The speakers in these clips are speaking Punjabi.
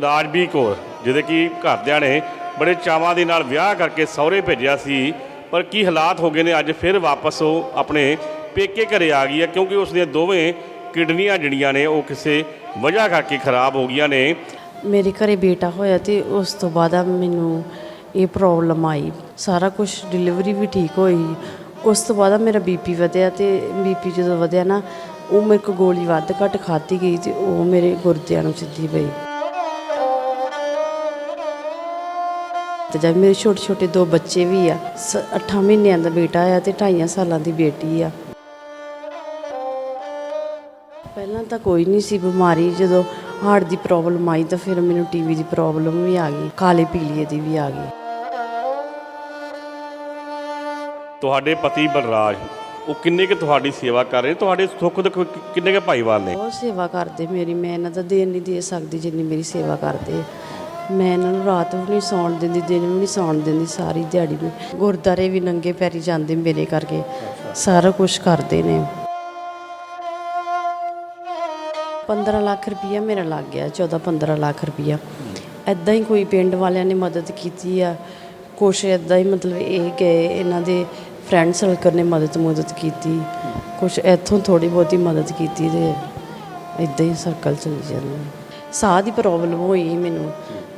ਰਾਜਬੀ ਕੌਰ, ਜਿਹਦੇ ਕਿ ਘਰਦਿਆਂ ਨੇ ਬੜੇ ਚਾਵਾਂ ਦੇ ਨਾਲ ਵਿਆਹ ਕਰਕੇ ਸਹੁਰੇ ਭੇਜਿਆ ਸੀ, ਪਰ ਕੀ ਹਾਲਾਤ ਹੋ ਗਏ ਨੇ? ਅੱਜ ਫਿਰ ਵਾਪਸ ਉਹ ਆਪਣੇ ਪੇਕੇ ਘਰੇ ਆ ਗਈ ਹੈ, ਕਿਉਂਕਿ ਉਸ ਦੀਆਂ ਦੋਵੇਂ ਕਿਡਨੀਆਂ ਜਿਹੜੀਆਂ ਨੇ, ਉਹ ਕਿਸੇ ਵਜ੍ਹਾ ਕਰਕੇ ਖਰਾਬ ਹੋ ਗਈਆਂ ਨੇ। ਮੇਰੇ ਘਰੇ ਬੇਟਾ ਹੋਇਆ ਤੇ ਉਸ ਤੋਂ ਬਾਅਦ ਮੈਨੂੰ ਇਹ ਪ੍ਰੋਬਲਮ ਆਈ। ਸਾਰਾ ਕੁਝ ਡਿਲੀਵਰੀ ਵੀ ਠੀਕ ਹੋਈ। ਉਸ ਤੋਂ ਬਾਅਦ ਆ ਮੇਰਾ ਬੀਪੀ ਵਧਿਆ ਤੇ ਬੀਪੀ ਜਦੋਂ ਵਧਿਆ ਨਾ, ਉਹ ਮੇਰੇ ਕੋ ਗੋਲੀ ਵੱਧ ਘੱਟ ਖਾਧੀ ਗਈ ਤੇ ਉਹ ਮੇਰੇ ਗੁਰਦਿਆਂ ਨੂੰ ਸਿੱਧੀ ਪਈ। ਤੇ ਜਦ ਮੇਰੇ ਛੋਟੇ ਛੋਟੇ ਦੋ ਬੱਚੇ ਵੀ ਆ 8 ਮਹੀਨਿਆਂ ਦਾ ਬੇਟਾ ਆ ਤੇ 2.5 ਸਾਲਾਂ ਦੀ ਬੇਟੀ ਆ। ਪਹਿਲਾਂ ਤਾਂ ਕੋਈ ਨਹੀਂ ਸੀ ਬਿਮਾਰੀ ਜਦੋਂ ਹਾਰਟ ਦੀ ਪ੍ਰੋਬਲਮ ਆਈ ਤਾਂ ਫਿਰ ਮੈਨੂੰ ਟੀਵੀ ਦੀ ਪ੍ਰੋਬਲਮ ਵੀ ਆ ਗਈ ਕਾਲੇ ਪੀਲੀਏ ਦੀ ਵੀ ਆ ਗਈ। ਤੁਹਾਡੇ ਪਤੀ ਬਲਰਾਜ ਉਹ ਕਿੰਨੇ ਕੁ ਤੁਹਾਡੀ ਸੇਵਾ ਕਰ ਰਹੇ? ਤੁਹਾਡੇ ਸੁੱਖ ਦੁੱਖ ਕਿੰਨੇ ਕੁ ਭਾਈਵਾਲ ਨੇ? ਬਹੁਤ ਸੇਵਾ ਕਰਦੇ ਮੇਰੀ ਮੈਂ ਇਹਨਾਂ ਦਾ ਦੇਣ ਨਹੀਂ ਦੇ ਸਕਦੀ ਜਿੰਨੀ ਮੇਰੀ ਸੇਵਾ ਕਰਦੇ। ਮੈਂ ਇਹਨਾਂ ਨੂੰ ਰਾਤ ਵੀ ਨਹੀਂ ਸੌਣ ਦਿੰਦੀ, ਦਿਨ ਵੀ ਨਹੀਂ ਸੌਣ ਦਿੰਦੀ, ਸਾਰੀ ਦਿਹਾੜੀ ਵੀ। ਗੁਰਦਾਰੇ ਵੀ ਨੰਗੇ ਪੈਰੀ ਜਾਂਦੇ ਮੇਰੇ ਕਰਕੇ। ਸਾਰਾ ਕੁਝ ਕਰਦੇ ਨੇ। 15 ਲੱਖ ਰੁਪਈਆ ਮੇਰਾ ਲੱਗ ਗਿਆ 14 15 ਲੱਖ ਰੁਪਈਆ। ਐਦਾਂ ਹੀ ਕੋਈ ਪਿੰਡ ਵਾਲਿਆਂ ਨੇ ਮਦਦ ਕੀਤੀ ਆ। ਕੁਛ ਐਦਾਂ ਹੀ ਮਤਲਬ ਇਹ ਗਏ ਇਹਨਾਂ ਦੇ ਫਰੈਂਡ ਸਰਕਲ ਨੇ ਮਦਦ ਮਦਦ ਕੀਤੀ। ਕੁਛ ਇੱਥੋਂ ਥੋੜੀ ਬਹੁਤੀ ਮਦਦ ਕੀਤੀ ਤੇ ਇਦਾਂ ਹੀ ਸਰਕਲ ਚੱਲੀ ਜਾਂਦਾ ਸਾਹ ਦੀ ਪ੍ਰੋਬਲਮ ਹੋਈ ਮੈਨੂੰ।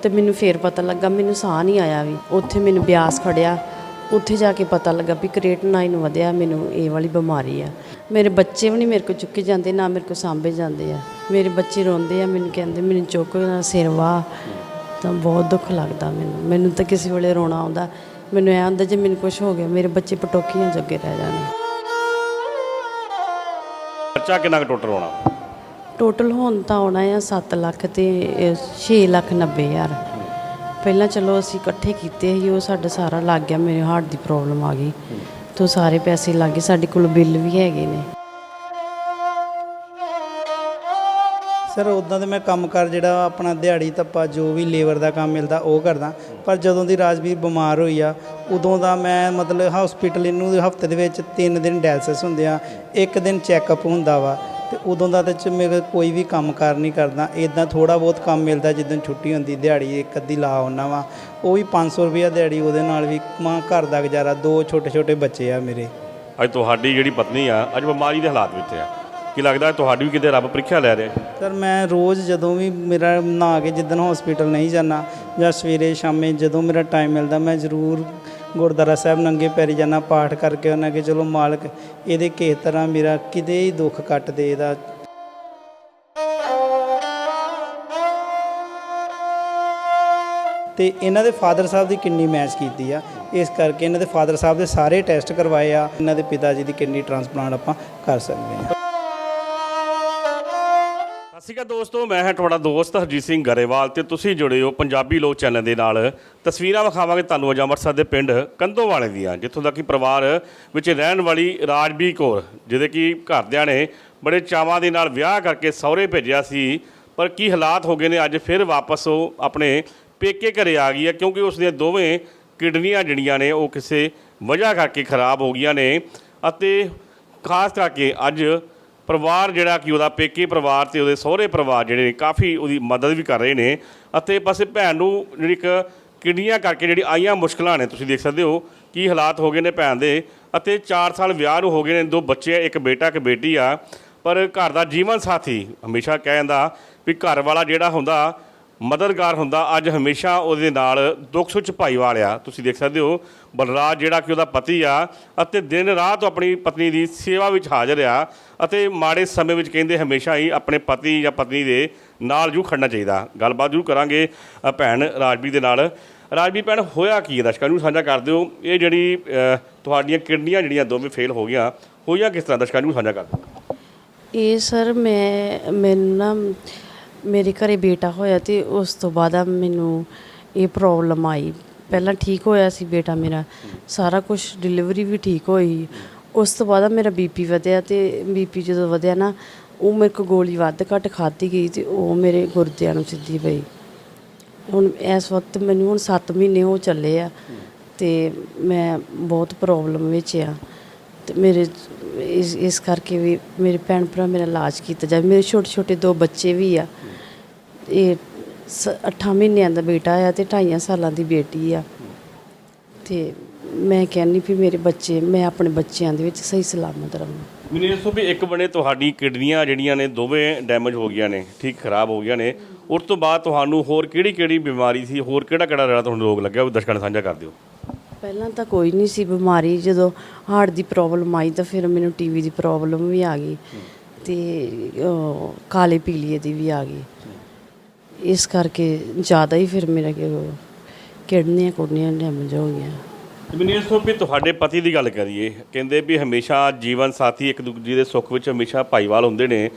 ਤੇ ਮੈਨੂੰ ਫੇਰ ਪਤਾ ਲੱਗਾ, ਮੈਨੂੰ ਸਾਹ ਨਹੀਂ ਆਇਆ ਵੀ। ਉੱਥੇ ਮੈਨੂੰ ਬਿਆਸ ਖੜਿਆ। ਉੱਥੇ ਜਾ ਕੇ ਪਤਾ ਲੱਗਾ ਵੀ ਕ੍ਰੀਏਟਨਾਈਨ ਵਧਿਆ, ਮੈਨੂੰ ਇਹ ਵਾਲੀ ਬਿਮਾਰੀ ਆ। ਮੇਰੇ ਬੱਚੇ ਵੀ ਨਹੀਂ ਮੇਰੇ ਕੋਲ ਚੁੱਕੇ ਜਾਂਦੇ, ਨਾ ਮੇਰੇ ਕੋਲ ਸਾਂਭੇ ਜਾਂਦੇ ਆ। ਮੇਰੇ ਬੱਚੇ ਰੋਂਦੇ ਆ, ਮੈਨੂੰ ਕਹਿੰਦੇ, ਮੈਨੂੰ ਚੁੱਕ ਨਾ ਸਿਰ ਵਾਹ। ਤਾਂ ਬਹੁਤ ਦੁੱਖ ਲੱਗਦਾ ਮੈਨੂੰ। ਮੈਨੂੰ ਤਾਂ ਕਿਸੇ ਵੇਲੇ ਰੋਣਾ ਆਉਂਦਾ। ਮੈਨੂੰ ਐ ਹੁੰਦਾ ਜੇ ਮੈਨੂੰ ਕੁਝ ਹੋ ਗਿਆ, ਮੇਰੇ ਬੱਚੇ ਪਟੋਕੀਆਂ ਜੋਗੇ ਰਹਿ ਜਾਣ। ਬੱਚਾ ਕਿੰਨਾ ਕੁ ਟੁੱਟ ਹੋਣਾ ਟੋਟਲ ਹੁਣ ਤਾਂ ਆਉਣਾ ਆ 7 ਲੱਖ ਤੇ 6 ਲੱਖ 90 ਹਜ਼ਾਰ। ਪਹਿਲਾਂ ਚਲੋ ਅਸੀਂ ਇਕੱਠੇ ਕੀਤੇ ਸੀ, ਉਹ ਸਾਡਾ ਸਾਰਾ ਲੱਗ ਗਿਆ, ਮੇਰੇ ਹਾਰਟ ਦੀ ਪ੍ਰੋਬਲਮ ਆ ਗਈ। ਤੋਂ ਸਾਰੇ ਪੈਸੇ ਲੱਗ ਗਏ, ਸਾਡੇ ਕੋਲ ਬਿੱਲ ਵੀ ਹੈਗੇ ਨੇ। ਸਰ ਉਦਾਂ ਤੇ ਮੈਂ ਕੰਮ ਕਰ ਜਿਹੜਾ ਆਪਣਾ ਦਿਹਾੜੀ ਧੱਪਾ ਜੋ ਵੀ ਲੇਬਰ ਦਾ ਕੰਮ ਮਿਲਦਾ, ਉਹ ਕਰਦਾ। ਪਰ ਜਦੋਂ ਦੀ ਰਾਜਵੀਰ ਬਿਮਾਰ ਹੋਈ ਆ, ਉਦੋਂ ਦਾ ਮੈਂ ਮਤਲਬ ਹਸਪੀਟਲ ਇਹਨੂੰ ਹਫ਼ਤੇ ਦੇ ਵਿੱਚ 3 ਦਿਨ ਡਾਇਲਸਿਸ ਹੁੰਦੇ ਆ, ਇੱਕ ਦਿਨ ਚੈੱਕਅਪ ਹੁੰਦਾ ਵਾ। ਤੇ ਉਦੋਂ ਦਾ ਤੇ ਚ ਮੇਰੇ ਕੋਈ ਵੀ ਕੰਮ ਕਾਰ ਨਹੀਂ ਕਰਦਾ। ਇਦਾਂ ਥੋੜਾ ਬਹੁਤ ਕੰਮ ਮਿਲਦਾ ਜਿੱਦਣ ਛੁੱਟੀ ਹੁੰਦੀ ਦਿਹਾੜੀ ਇੱਕ ਅੱਧੀ ਲਾ ਆਉਣਾ ਵਾ। ਉਹ ਵੀ 500 ਰੁਪਇਆ ਦਿਹਾੜੀ ਉਹਦੇ ਨਾਲ ਵੀ ਮਾਂ ਘਰ ਦਾ ਗੁਜ਼ਾਰਾ ਦੋ ਛੋਟੇ ਛੋਟੇ ਬੱਚੇ ਆ ਮੇਰੇ। ਅੱਜ ਤੁਹਾਡੀ ਜਿਹੜੀ ਪਤਨੀ ਆ ਅੱਜ ਬਿਮਾਰੀ ਦੇ ਹਾਲਾਤ ਵਿੱਚ ਆ। ਕੀ ਲੱਗਦਾ ਤੁਹਾਡੀ ਵੀ ਕਿਤੇ ਰੱਬ ਪ੍ਰੀਖਿਆ ਲੈ ਰਿਹਾ? ਸਰ ਮੈਂ ਰੋਜ਼ ਜਦੋਂ ਵੀ ਮੇਰਾ ਨਹਾ ਕੇ ਜਿੱਦਣ ਹਸਪੀਟਲ ਨਹੀਂ ਜਾਣਾ ਜਾਂ ਸਵੇਰੇ ਸ਼ਾਮੇ ਜਦੋਂ ਮੇਰਾ ਟਾਈਮ ਮਿਲਦਾ ਮੈਂ ਜ਼ਰੂਰ ਗੁਰਦੁਆਰਾ ਸਾਹਿਬ ਨੰਗੇ ਪੈਰੀ ਜਾਣਾ, ਪਾਠ ਕਰਕੇ ਉਹਨਾਂ ਕਿ ਚਲੋ ਮਾਲਕ ਇਹਦੇ ਕਿਸੇ ਤਰ੍ਹਾਂ ਮੇਰਾ ਕਿਤੇ ਹੀ ਦੁੱਖ ਕੱਟ ਦੇ ਇਹਦਾ। ਤੇ ਇਹਨਾਂ ਦੇ ਫਾਦਰ ਸਾਹਿਬ ਦੀ ਕਿੰਨੀ ਮੈਚ ਕੀਤੀ ਆ। ਇਸ ਕਰਕੇ ਇਹਨਾਂ ਦੇ ਫਾਦਰ ਸਾਹਿਬ ਦੇ ਸਾਰੇ ਟੈਸਟ ਕਰਵਾਏ ਆ। ਇਹਨਾਂ ਦੇ ਪਿਤਾ ਜੀ ਦੀ ਕਿੰਨੀ ਟ੍ਰਾਂਸਪਲਾਂਟ ਆਪਾਂ ਕਰ ਸਕਦੇ ਹਾਂ ਸਤਿ ਸ਼੍ਰੀ ਅਕਾਲ ਦੋਸਤੋ, ਮੈਂ ਹਾਂ ਤੁਹਾਡਾ ਦੋਸਤ ਹਰਜੀਤ ਸਿੰਘ ਗਰੇਵਾਲ ਤੇ ਤੁਸੀਂ ਜੁੜੇ ਹੋ ਪੰਜਾਬੀ ਲੋਕ ਚੈਨਲ ਦੇ ਨਾਲ। ਤਸਵੀਰਾਂ ਵਿਖਾਵਾਂਗੇ ਤੁਹਾਨੂੰ ਅੱਜ ਅੰਮ੍ਰਿਤਸਰ ਦੇ ਪਿੰਡ ਕੰਦੋਵਾਲੇ ਦੀਆਂ, ਜਿੱਥੋਂ ਦਾ ਕਿ ਪਰਿਵਾਰ ਵਿੱਚ ਰਹਿਣ ਵਾਲੀ ਰਾਜਬੀ ਕੌਰ, ਜਿਹਦੇ ਕਿ ਘਰਦਿਆਂ ਨੇ ਬੜੇ ਚਾਵਾਂ ਦੇ ਨਾਲ ਵਿਆਹ ਕਰਕੇ ਸਹੁਰੇ ਭੇਜਿਆ ਸੀ, ਪਰ ਕੀ ਹਾਲਾਤ ਹੋ ਗਏ ਨੇ? ਅੱਜ ਫਿਰ ਵਾਪਸ ਉਹ ਆਪਣੇ ਪੇਕੇ ਘਰੇ ਆ ਗਈ ਹੈ, ਕਿਉਂਕਿ ਉਸ ਦੀਆਂ ਦੋਵੇਂ ਕਿਡਨੀਆਂ ਜਿਹੜੀਆਂ ਨੇ, ਉਹ ਕਿਸੇ ਵਜ੍ਹਾ ਕਰਕੇ ਖਰਾਬ ਹੋ ਗਈਆਂ ਨੇ ਅਤੇ ਖਾਸ ਕਰਕੇ ਅੱਜ ਪਰਿਵਾਰ ਜਿਹੜਾ ਕਿ ਉਹਦਾ ਪੇਕੇ ਪਰਿਵਾਰ ਤੇ ਉਹਦੇ ਸਹੁਰੇ ਪਰਿਵਾਰ ਜਿਹੜੇ ਨੇ ਕਾਫੀ ਉਹਦੀ ਮਦਦ ਵੀ ਕਰ ਰਹੇ ਨੇ। ਅਤੇ ਪਾਸੇ ਭੈਣ ਨੂੰ ਜਿਹੜੀ ਇੱਕ ਕਿਡਨੀਆਂ ਕਰਕੇ ਜਿਹੜੀ ਆਈਆਂ ਮੁਸ਼ਕਲਾਂ ਨੇ ਤੁਸੀਂ ਦੇਖ ਸਕਦੇ ਹੋ ਕੀ ਹਾਲਾਤ ਹੋ ਗਏ ਨੇ ਭੈਣ ਦੇ। ਅਤੇ 4 ਸਾਲ ਵਿਆਹ ਨੂੰ ਹੋ ਗਏ ਨੇ ਦੋ ਬੱਚੇ ਆ, ਇੱਕ ਬੇਟਾ ਇੱਕ ਬੇਟੀ ਆ। ਪਰ ਘਰ ਦਾ ਜੀਵਨ ਸਾਥੀ ਹਮੇਸ਼ਾ ਕਹਿੰਦਾ ਵੀ ਘਰ ਵਾਲਾ ਜਿਹੜਾ ਹੁੰਦਾ ਮਦਦਗਾਰ ਹੁੰਦਾ, ਅੱਜ ਹਮੇਸ਼ਾ ਉਹਦੇ ਨਾਲ ਦੁੱਖ ਸੁੱਚ ਭਾਈਵਾਲ ਆ ਤੁਸੀਂ ਦੇਖ ਸਕਦੇ ਹੋ, ਬਲਰਾਜ ਜਿਹੜਾ ਕਿ ਉਹਦਾ ਪਤੀ ਆ, ਅਤੇ ਦਿਨ ਰਾਤ ਆਪਣੀ ਪਤਨੀ ਦੀ ਸੇਵਾ ਵਿੱਚ ਹਾਜ਼ਰ ਆ, ਅਤੇ ਮਾੜੇ ਸਮੇਂ ਵਿੱਚ ਕਹਿੰਦੇ ਹਮੇਸ਼ਾ ਹੀ ਆਪਣੇ ਪਤੀ ਜਾਂ ਪਤਨੀ ਦੇ ਨਾਲ ਜੂ ਖੜਨਾ ਚਾਹੀਦਾ। ਗੱਲਬਾਤ ਜੂ ਕਰਾਂਗੇ ਭੈਣ ਰਾਜਵੀਰ ਦੇ ਨਾਲ। ਰਾਜਵੀਰ ਭੈਣ, ਹੋਇਆ ਕੀ ਹੈ? ਦਰਸ਼ਕਾਂ ਨੂੰ ਸਾਂਝਾ ਕਰ ਦਿਓ। ਇਹ ਜਿਹੜੀ ਤੁਹਾਡੀਆਂ ਕਿਡਨੀਆਂ ਜਿਹੜੀਆਂ ਦੋਵੇਂ ਫੇਲ ਹੋ ਗਈਆਂ, ਹੋਈਆਂ ਕਿਸ ਤਰ੍ਹਾਂ? ਦਰਸ਼ਕਾਂ ਨੂੰ ਸਾਂਝਾ ਕਰ ਦਿਓ। ਇਹ ਸਰ, ਮੈਂ, ਮੈਨੂੰ ਨਾ ਮੇਰੇ ਘਰੇ ਬੇਟਾ ਹੋਇਆ ਅਤੇ ਉਸ ਤੋਂ ਬਾਅਦ ਆ ਮੈਨੂੰ ਇਹ ਪ੍ਰੋਬਲਮ ਆਈ। ਪਹਿਲਾਂ ਠੀਕ ਹੋਇਆ ਸੀ ਬੇਟਾ ਮੇਰਾ। ਸਾਰਾ ਕੁਝ ਡਿਲੀਵਰੀ ਵੀ ਠੀਕ ਹੋਈ। ਉਸ ਤੋਂ ਬਾਅਦ ਆ ਮੇਰਾ ਬੀਪੀ ਵਧਿਆ ਤੇ ਬੀਪੀ ਜਦੋਂ ਵਧਿਆ ਨਾ, ਉਹ ਮੇਰੇ ਕੋ ਗੋਲੀ ਵੱਧ ਘੱਟ ਖਾਧੀ ਗਈ ਤੇ ਉਹ ਮੇਰੇ ਗੁਰਦਿਆਂ ਨੂੰ ਸਿੱਧੀ ਪਈ। ਹੁਣ ਇਸ ਵਕਤ ਮੈਨੂੰ ਹੁਣ 7 ਮਹੀਨੇ ਹੋ ਚੱਲੇ ਆ ਤੇ ਮੈਂ ਬਹੁਤ ਪ੍ਰੋਬਲਮ ਵਿੱਚ ਆ। ਤੇ ਮੇਰੇ ਇਸ ਇਸ ਕਰਕੇ ਵੀ ਮੇਰੇ ਭੈਣ ਭਰਾ ਮੇਰਾ ਇਲਾਜ ਕੀਤਾ ਜਾਵੇ। ਮੇਰੇ ਛੋਟੇ ਛੋਟੇ ਦੋ ਬੱਚੇ ਵੀ ਆ। ਇਹ 8 ਮਹੀਨਿਆਂ ਦਾ ਬੇਟਾ ਆ ਤੇ 2.5 ਸਾਲਾਂ ਦੀ ਬੇਟੀ ਆ। ਤੇ ਮੈਂ ਕਹਿੰਨੀ ਵੀ ਮੇਰੇ ਬੱਚੇ ਮੈਂ ਆਪਣੇ ਬੱਚਿਆਂ ਦੇ ਵਿੱਚ ਸਹੀ ਸਲਾਮਤ ਰਹਾਂ ਮੈਨੂੰ ਇਹ ਦੱਸੋ ਵੀ ਇੱਕ ਬਣੇ ਤੁਹਾਡੀ ਕਿਡਨੀਆਂ ਜਿਹੜੀਆਂ ਨੇ ਦੋਵੇਂ ਡੈਮੇਜ ਹੋ ਗਈਆਂ ਨੇ ਠੀਕ ਖਰਾਬ ਹੋ ਗਈਆਂ ਨੇ। ਉਸ ਤੋਂ ਬਾਅਦ ਤੁਹਾਨੂੰ ਹੋਰ ਕਿਹੜੀ ਕਿਹੜੀ ਬਿਮਾਰੀ ਸੀ ਹੋਰ ਕਿਹੜਾ ਕਿਹੜਾ ਜਿਹੜਾ ਤੁਹਾਨੂੰ ਰੋਗ ਲੱਗਿਆ ਉਹ ਦਰਸ਼ਕਾਂ ਨਾਲ ਸਾਂਝਾ ਕਰ ਦਿਓ। ਪਹਿਲਾਂ ਤਾਂ ਕੋਈ ਨਹੀਂ ਸੀ ਬਿਮਾਰੀ ਜਦੋਂ ਹਾਰਟ ਦੀ ਪ੍ਰੋਬਲਮ ਆਈ ਤਾਂ ਫਿਰ ਮੈਨੂੰ ਟੀਵੀ ਦੀ ਪ੍ਰੋਬਲਮ ਵੀ ਆ ਗਈ ਤੇ ਉਹ, ਕਾਲੇ ਪੀਲੀਏ ਦੀ ਵੀ ਆ ਗਈ। ਇਸ ਕਰਕੇ ਜ਼ਿਆਦਾ ਹੀ ਫਿਰ ਮੇਰਾ ਕਿ ਉਹ ਕਿਡਨੀਆਂ ਕੁਡਨੀਆਂ ਡੈਮੇਜ ਹੋ ਗਈਆਂ। ਤੇ ਮੈਨੂੰ ਇਹ ਦੱਸੋ ਵੀ ਤੁਹਾਡੇ ਪਤੀ ਦੀ ਗੱਲ ਕਰੀਏ ਕਹਿੰਦੇ ਵੀ ਹਮੇਸ਼ਾ ਜੀਵਨ ਸਾਥੀ ਇੱਕ ਦੂਜੇ ਦੇ ਸੁੱਖ ਵਿੱਚ ਹਮੇਸ਼ਾ ਭਾਈਵਾਲ ਹੁੰਦੇ ਨੇ।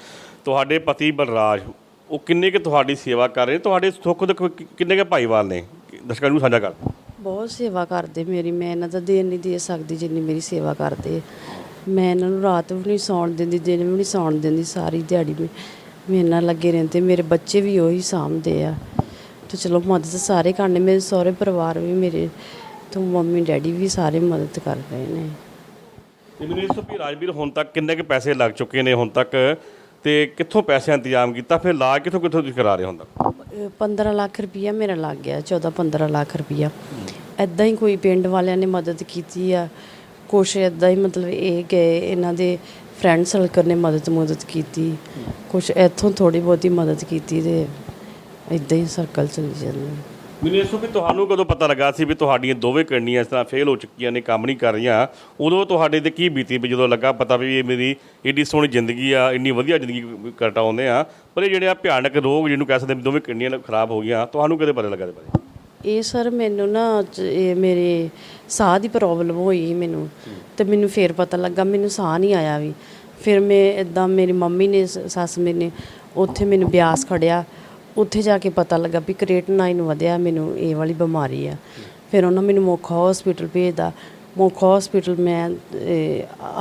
ਤੁਹਾਡੇ ਪਤੀ ਬਲਰਾਜ ਉਹ ਕਿੰਨੇ ਕਿ ਤੁਹਾਡੀ ਸੇਵਾ ਕਰ ਰਹੇ ਤੁਹਾਡੇ ਸੁੱਖ ਦੁੱਖ ਕਿੰਨੇ ਕੇ ਭਾਈਵਾਲ ਨੇ? ਦਰਸ਼ਕਾਂ ਨੂੰ ਸਾਂਝਾ ਕਰ। ਬਹੁਤ ਸੇਵਾ ਕਰਦੇ ਮੇਰੀ ਮੈਂ ਇਹਨਾਂ ਦਾ ਦੇਣ ਨਹੀਂ ਦੇ ਸਕਦੀ ਜਿੰਨੀ ਮੇਰੀ ਸੇਵਾ ਕਰਦੇ। ਮੈਂ ਇਹਨਾਂ ਨੂੰ ਰਾਤ ਵੀ ਨਹੀਂ ਸੌਣ ਦਿੰਦੀ ਦਿਨ ਵੀ ਨਹੀਂ ਸੌਣ ਦਿੰਦੀ ਸਾਰੀ ਦਿਹਾੜੀ ਵੀ ਮੇਰੇ ਨਾਲ ਲੱਗੇ ਰਹਿੰਦੇ ਮੇਰੇ ਬੱਚੇ ਵੀ ਉਹੀ ਸਾਂਭਦੇ ਆ। ਤੇ ਚਲੋ ਮਦਦ ਸਾਰੇ ਕਰਨੇ ਮੇਰੇ ਸਹੁਰੇ ਪਰਿਵਾਰ ਵੀ ਮੇਰੇ ਤੋਂ ਮੰਮੀ ਡੈਡੀ ਵੀ ਸਾਰੇ ਮਦਦ ਕਰ ਰਹੇ ਨੇ। ਤੇ ਮੈਨੂੰ ਇਹ ਦੱਸੋ ਵੀ ਰਾਜਵੀਰ ਹੁਣ ਤੱਕ ਕਿੰਨੇ ਕੇ ਪੈਸੇ ਲੱਗ ਚੁੱਕੇ ਨੇ ਹੁਣ ਤੱਕ? ਤੇ ਕਿੱਥੋਂ ਪੈਸੇ ਦਾ ਇੰਤਜ਼ਾਮ ਕੀਤਾ? ਫਿਰ ਇਲਾਜ ਕਿੱਥੋਂ ਕਿੱਥੋਂ ਤੁਸੀਂ ਕਰਾ ਰਹੇ ਹੋ ਹੁਣ ਤੱਕ? ਅਹ 15 ਲੱਖ ਰੁਪਈਆ ਮੇਰਾ ਲੱਗ ਗਿਆ 14 15 ਲੱਖ ਰੁਪਈਆ। ਐਦਾਂ ਹੀ ਕੋਈ ਪਿੰਡ ਵਾਲਿਆਂ ਨੇ ਮਦਦ ਕੀਤੀ ਆ। ਕੁਛ ਐਦਾਂ ਹੀ ਮਤਲਬ ਇਹ ਗਏ ਇਹਨਾਂ ਦੇ ਫਰੈਂਡ ਸਰਕਲ ਨੇ ਮਦਦ ਮਦਦ ਕੀਤੀ। ਕੁਛ ਇੱਥੋਂ ਥੋੜੀ ਬਹੁਤੀ ਮਦਦ ਕੀਤੀ ਤੇ ਇਦਾਂ ਹੀ ਸਰਕਲ ਚੱਲੀ ਜਾਂਦਾ ਮੈਨੂੰ ਇਹ ਦੱਸੋ ਵੀ ਤੁਹਾਨੂੰ ਕਦੋਂ ਪਤਾ ਲੱਗਾ ਸੀ ਵੀ ਤੁਹਾਡੀਆਂ ਦੋਵੇਂ ਕਿਡਨੀਆਂ ਇਸ ਤਰ੍ਹਾਂ ਫੇਲ ਹੋ ਚੁੱਕੀਆਂ ਨੇ, ਕੰਮ ਨਹੀਂ ਕਰ ਰਹੀਆਂ? ਉਦੋਂ ਤੁਹਾਡੇ ਤੇ ਕੀ ਬੀਤੀ ਵੀ ਜਦੋਂ ਲੱਗਾ ਪਤਾ ਵੀ ਇਹ ਮੇਰੀ ਏਡੀ ਸੋਹਣੀ ਜ਼ਿੰਦਗੀ ਆ, ਇੰਨੀ ਵਧੀਆ ਜ਼ਿੰਦਗੀ ਕਟਾਉਂਦੇ ਆ? ਪਰ ਇਹ ਜਿਹੜੇ ਆ ਭਿਆਨਕ ਰੋਗ ਜਿਹਨੂੰ ਕਹਿ ਸਕਦੇ ਵੀ ਦੋਵੇਂ ਕਿਡਨੀਆਂ ਖਰਾਬ ਹੋ ਗਈਆਂ, ਤੁਹਾਨੂੰ ਕਦੇ ਪਤਾ ਲੱਗਾ ਇਹਦੇ ਬਾਰੇ? ਇਹ ਸਰ ਮੈਨੂੰ ਨਾ ਜ- ਇਹ ਮੇਰੇ ਸਾਹ ਦੀ ਪ੍ਰੋਬਲਮ ਹੋਈ ਮੈਨੂੰ ਤੇ ਮੈਨੂੰ ਫੇਰ ਪਤਾ ਲੱਗਾ, ਮੈਨੂੰ ਸਾਹ ਨਹੀਂ ਆਇਆ ਵੀ। ਫਿਰ ਮੈਂ ਇਦਾਂ ਮੇਰੀ ਮੰਮੀ ਨੇ, ਸ- ਸੱਸ ਮੇਰੇ ਨੇ ਉੱਥੇ ਮੈਨੂੰ ਬਿਆਸ ਖੜਿਆ। ਉੱਥੇ ਜਾ ਕੇ ਪਤਾ ਲੱਗਾ ਵੀ ਕ੍ਰੀਏਟਨਾਈਨ ਵਧਿਆ, ਮੈਨੂੰ ਇਹ ਵਾਲੀ ਬਿਮਾਰੀ ਆ। ਫਿਰ ਉਹਨਾਂ ਮੈਨੂੰ ਮੋਖਾ ਹਸਪੀਟਲ ਭੇਜਦਾ। ਮੋਖਾ ਹਸਪੀਟਲ ਮੈਂ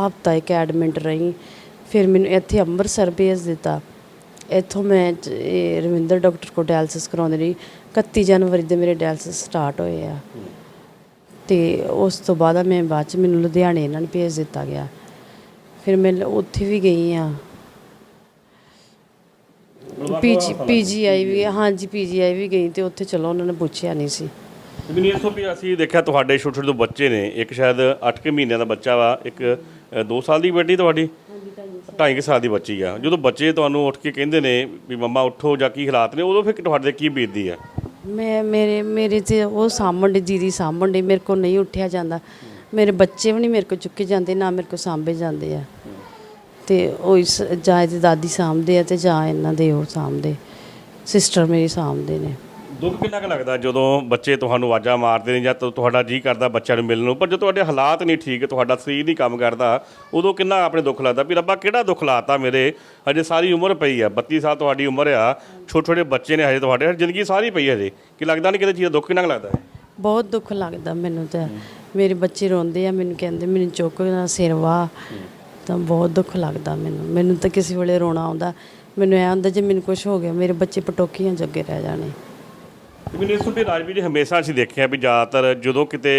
ਹਫਤਾ ਇੱਕ ਐਡਮਿਟ ਰਹੀ। ਫਿਰ ਮੈਨੂੰ ਇੱਥੇ ਅੰਮ੍ਰਿਤਸਰ ਭੇਜ ਦਿੱਤਾ। ਇੱਥੋਂ ਮੈਂ ਜ- ਇਹ, ਰਵਿੰਦਰ ਡਾਕਟਰ ਕੋਲ ਡਾਇਲਸਿਸ ਕਰਾਉਂਦੀ ਰਹੀ। 31 ਜਨਵਰੀ ਦੇ ਮੇਰੇ ਡਾਇਲਸਿਸ ਸਟਾਰਟ ਹੋਏ ਆ। ਤੇ ਉਸ ਤੋਂ ਬਾਅਦ ਮੈਂ ਬਾਅਦ ਚ ਮੈਨੂੰ ਲੁਧਿਆਣੇ ਇਹਨਾਂ ਨੇ ਭੇਜ ਦਿੱਤਾ ਗਿਆ। ਫਿਰ ਮੈਂ ਉੱਥੇ ਵੀ ਗਈ ਆ। ਪੀਜੀ ਪੀਜੀਆਈ ਵੀ ਹਾਂਜੀ ਪੀਜੀਆਈ ਵੀ ਗਈ ਤੇ ਉੱਥੇ ਚਲੋ ਉਹਨਾਂ ਨੇ ਪੁੱਛਿਆ ਨਹੀਂ ਸੀ। ਮੈਨੂੰ ਇਹ ਦੱਸੋ ਵੀ ਅਸੀਂ ਦੇਖਿਆ ਤੁਹਾਡੇ ਛੋਟੇ ਛੋਟੇ ਬੱਚੇ ਨੇ ਇੱਕ ਸ਼ਾਇਦ 8 ਕੁ ਮਹੀਨਿਆਂ ਦਾ ਬੱਚਾ ਵਾ ਇੱਕ 2 ਸਾਲ ਦੀ ਬੇਟੀ ਤੁਹਾਡੀ? 2.5 ਸਾਲ ਦੀ। ਬੱਚੀ ਆ। ਜਦੋਂ ਬੱਚੇ ਤੁਹਾਨੂੰ ਉੱਠ ਕੇ ਕਹਿੰਦੇ ਨੇ ਵੀ ਮੰਮਾ ਉੱਠੋ ਜਾਂ ਕੀ ਹਾਲਾਤ ਨੇ ਉਦੋਂ ਫਿਰ ਤੁਹਾਡੇ ਕੀ ਬੀਤਦੀ ਆ? ਮੈਂ, ਮੇਰੇ ਮੇਰੇ ਤੇ ਉਹ ਸਾਂਭਣ ਦੀ ਦੀਦੀ ਸਾਂਭਣ ਦੀ ਮੇਰੇ ਕੋਲ ਨਹੀਂ ਉੱਠਿਆ ਜਾਂਦਾ। ਮੇਰੇ ਬੱਚੇ ਵੀ ਨਹੀਂ ਮੇਰੇ ਕੋਲ ਚੁੱਕੇ ਜਾਂਦੇ, ਨਾ ਮੇਰੇ ਕੋਲ ਸਾਂਭੇ ਜਾਂਦੇ ਆ। ਤੇ ਉਹ ਇਸ ਜਾਂ ਇਹਦੀ ਦਾਦੀ ਸਾਂਭਦੇ ਆ ਤੇ ਜਾਂ ਇਹਨਾਂ ਦੇ ਉਹ ਸਾਂਭਦੇ, ਸਿਸਟਰ ਮੇਰੀ ਸਾਂਭਦੇ ਨੇ। ਦੁੱਖ ਕਿੰਨਾ ਕੁ ਲੱਗਦਾ ਜਦੋਂ ਬੱਚੇ ਤੁਹਾਨੂੰ ਆਵਾਜ਼ਾਂ ਮਾਰਦੇ ਨੇ ਜਾਂ ਤੁ- ਤੁਹਾਡਾ ਜੀ ਕਰਦਾ ਬੱਚਿਆਂ ਨੂੰ ਮਿਲਣ ਨੂੰ ਪਰ ਜਦੋਂ ਤੁਹਾਡੇ ਹਾਲਾਤ ਨਹੀਂ ਠੀਕ ਤੁਹਾਡਾ ਸਰੀਰ ਨਹੀਂ ਕੰਮ ਕਰਦਾ ਉਦੋਂ ਕਿੰਨਾ ਆਪਣੇ ਦੁੱਖ ਲੱਗਦਾ ਵੀ ਰੱਬਾ ਕਿਹੜਾ ਦੁੱਖ ਲਾਤਾ ਮੇਰੇ? ਹਜੇ ਸਾਰੀ ਉਮਰ ਪਈ ਆ 32 ਸਾਲ ਤੁਹਾਡੀ ਉਮਰ ਆ ਛੋਟੇ ਛੋਟੇ ਬੱਚੇ ਨੇ ਹਜੇ ਤੁਹਾਡੇ ਜ਼ਿੰਦਗੀ ਸਾਰੀ ਪਈ ਹੈ ਹਜੇ। ਕਿ ਲੱਗਦਾ ਨਹੀਂ ਕਿਤੇ ਚੀਜ਼ ਦਾ ਦੁੱਖ ਕਿੰਨਾ ਕੁ ਲੱਗਦਾ ਹੈ? ਬਹੁਤ ਦੁੱਖ ਲੱਗਦਾ ਮੈਨੂੰ ਤਾਂ। ਮੇਰੇ ਬੱਚੇ ਰੋਂਦੇ ਆ ਮੈਨੂੰ ਕਹਿੰਦੇ ਮੈਨੂੰ ਚੁੱਕ ਨਾ ਸਿਰ ਵਾ ਤਾਂ ਬਹੁਤ ਦੁੱਖ ਲੱਗਦਾ ਮੈਨੂੰ। ਮੈਨੂੰ ਤਾਂ ਕਿਸੇ ਵੇਲੇ ਰੋਣਾ ਆਉਂਦਾ। ਮੈਨੂੰ ਐ ਹੁੰਦਾ ਜੇ ਮੈਨੂੰ ਕੁਝ ਹੋ ਗਿਆ ਮੇਰੇ ਬੱਚੇ ਪਟੋਕੀਆਂ ਜੱਗੇ ਰਹਿ ਜਾਣੇ। ਮੈਨੂੰ ਇਸ ਰਾਜਵੀਰ ਜੀ ਹਮੇਸ਼ਾ ਅਸੀਂ ਦੇਖਿਆ ਵੀ ਜ਼ਿਆਦਾਤਰ ਜਦੋਂ ਕਿਤੇ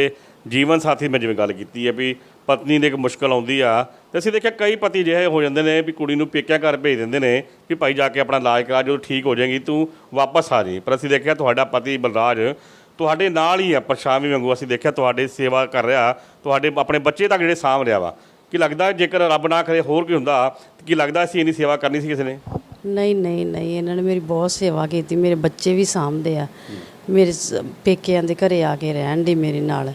ਜੀਵਨ ਸਾਥੀ ਮੈਂ ਜਿਵੇਂ ਗੱਲ ਕੀਤੀ ਹੈ ਵੀ ਪਤਨੀ ਦੇ ਇੱਕ ਮੁਸ਼ਕਲ ਆਉਂਦੀ ਆ, ਤੇ ਅਸੀਂ ਦੇਖਿਆ ਕਈ ਪਤੀ ਅਜਿਹੇ ਹੋ ਜਾਂਦੇ ਨੇ ਵੀ ਕੁੜੀ ਨੂੰ ਪੇਕਿਆਂ ਘਰ ਭੇਜ ਦਿੰਦੇ ਨੇ ਕਿ ਭਾਈ ਜਾ ਕੇ ਆਪਣਾ ਇਲਾਜ ਕਰਾ, ਜਦੋਂ ਠੀਕ ਹੋ ਜਾਏਗੀ ਤੂੰ ਵਾਪਸ ਆ ਜੀ ਪਰ ਅਸੀਂ ਦੇਖਿਆ ਤੁਹਾਡਾ ਪਤੀ ਬਲਰਾਜ ਤੁਹਾਡੇ ਨਾਲ ਹੀ ਆ ਪਰਛਾਵੀਂ ਵਾਂਗੂ ਅਸੀਂ ਦੇਖਿਆ ਤੁਹਾਡੇ ਸੇਵਾ ਕਰ ਰਿਹਾ, ਤੁਹਾਡੇ ਆਪਣੇ ਬੱਚੇ ਤੱਕ ਜਿਹੜੇ ਸਾਂਭ ਰਿਹਾ ਵਾ। ਕੀ ਲੱਗਦਾ ਜੇਕਰ ਰੱਬ ਨਾ ਕਰੇ ਹੋਰ ਕੀ ਹੁੰਦਾ ਕੀ ਲੱਗਦਾ ਸੀ ਇੰਨੀ ਸੇਵਾ ਕਰਨੀ ਸੀ ਕਿਸੇ ਨੇ? ਨਹੀਂ ਨਹੀਂ ਨਹੀਂ, ਇਹਨਾਂ ਨੇ ਮੇਰੀ ਬਹੁਤ ਸੇਵਾ ਕੀਤੀ, ਮੇਰੇ ਬੱਚੇ ਵੀ ਸਾਂਭਦੇ ਆ। ਮੇਰੇ ਸ- ਪੇਕਿਆਂ ਦੇ ਘਰੇ ਆ ਕੇ ਰਹਿਣ ਦੀ ਮੇਰੇ ਨਾਲ।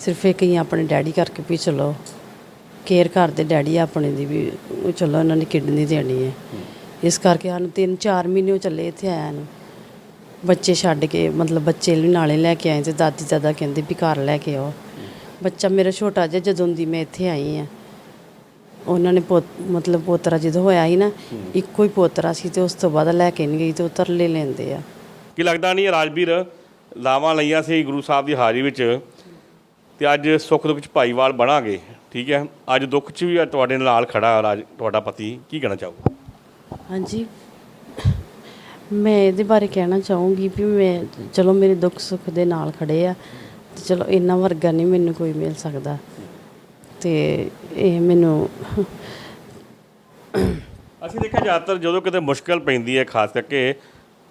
ਸਿਰਫ ਇੱਕ ਹੀ ਆਪਣੇ ਡੈਡੀ ਕਰਕੇ ਵੀ ਚਲੋ ਕੇਅਰ ਕਰਦੇ ਡੈਡੀ ਆਪਣੇ ਦੀ ਵੀ ਉਹ ਚਲੋ ਇਹਨਾਂ ਨੇ ਕਿਡਨੀ ਦੇਣੀ ਹੈ। ਇਸ ਕਰਕੇ ਸਾਨੂੰ ਤਿੰਨ ਚਾਰ ਮਹੀਨੇ ਹੋ ਚੱਲੇ ਇੱਥੇ ਆਇਆ ਨੂੰ। ਬੱਚੇ ਛੱਡ ਕੇ ਮਤਲਬ ਬੱਚੇ ਵੀ ਨਾਲੇ ਲੈ ਕੇ ਆਏ ਤੇ ਦਾਦੀ ਦਾਦਾ ਕਹਿੰਦੇ ਵੀ ਘਰ ਲੈ ਕੇ ਆਓ। ਬੱਚਾ ਮੇਰਾ ਛੋਟਾ ਜਿਹਾ ਜਦੋਂ ਦੀ ਮੈਂ ਇੱਥੇ ਆਈ ਆ ਉਹਨਾਂ ਨੇ ਪੋਤ ਮਤਲਬ ਪੋਤਰਾ ਜਦੋਂ ਹੋਇਆ ਸੀ ਨਾ ਇੱਕੋ ਹੀ ਪੋਤਰਾ ਸੀ ਤੇ ਉਸ ਤੋਂ ਬਾਅਦ ਲੈ ਕੇ ਨਹੀਂ ਗਈ ਤੇ ਉਹ ਤਰਲੇ ਲੈਂਦੇ ਆ। ਕੀ ਲੱਗਦਾ ਨਹੀਂ ਰਾਜਵੀਰ ਲਾਵਾਂ ਲਈਆਂ ਸੀ ਗੁਰੂ ਸਾਹਿਬ ਦੀ ਹਾਜ਼ਰੀ ਵਿੱਚ ਤੇ ਅੱਜ ਸੁੱਖ ਦੁੱਖ ਚ ਭਾਈਵਾਲ ਬਣਾਂਗੇ ਠੀਕ ਹੈ? ਅੱਜ ਦੁੱਖ ਚ ਵੀ ਤੁਹਾਡੇ ਨਾਲ ਖੜਾ ਰਾਜ ਤੁਹਾਡਾ ਪਤੀ ਕੀ ਕਹਿਣਾ ਚਾਹੋਗੇ? ਹਾਂਜੀ। ਮੈਂ ਇਹਦੇ ਬਾਰੇ ਕਹਿਣਾ ਚਾਹੂੰਗੀ ਵੀ ਮੈਂ ਚਲੋ ਮੇਰੇ ਦੁੱਖ ਸੁੱਖ ਦੇ ਨਾਲ ਖੜੇ ਆ ਤੇ ਚਲੋ ਇੰਨਾ ਵਰਗਾ ਨਹੀਂ ਮੈਨੂੰ ਕੋਈ ਮਿਲ ਸਕਦਾ। ਤੇ ਇਹ ਮੈਨੂੰ ਅਸੀਂ ਦੇਖਿਆ ਜ਼ਿਆਦਾਤਰ ਜਦੋਂ ਕਿਤੇ ਮੁਸ਼ਕਲ ਪੈਂਦੀ ਹੈ ਖਾਸ ਕਰਕੇ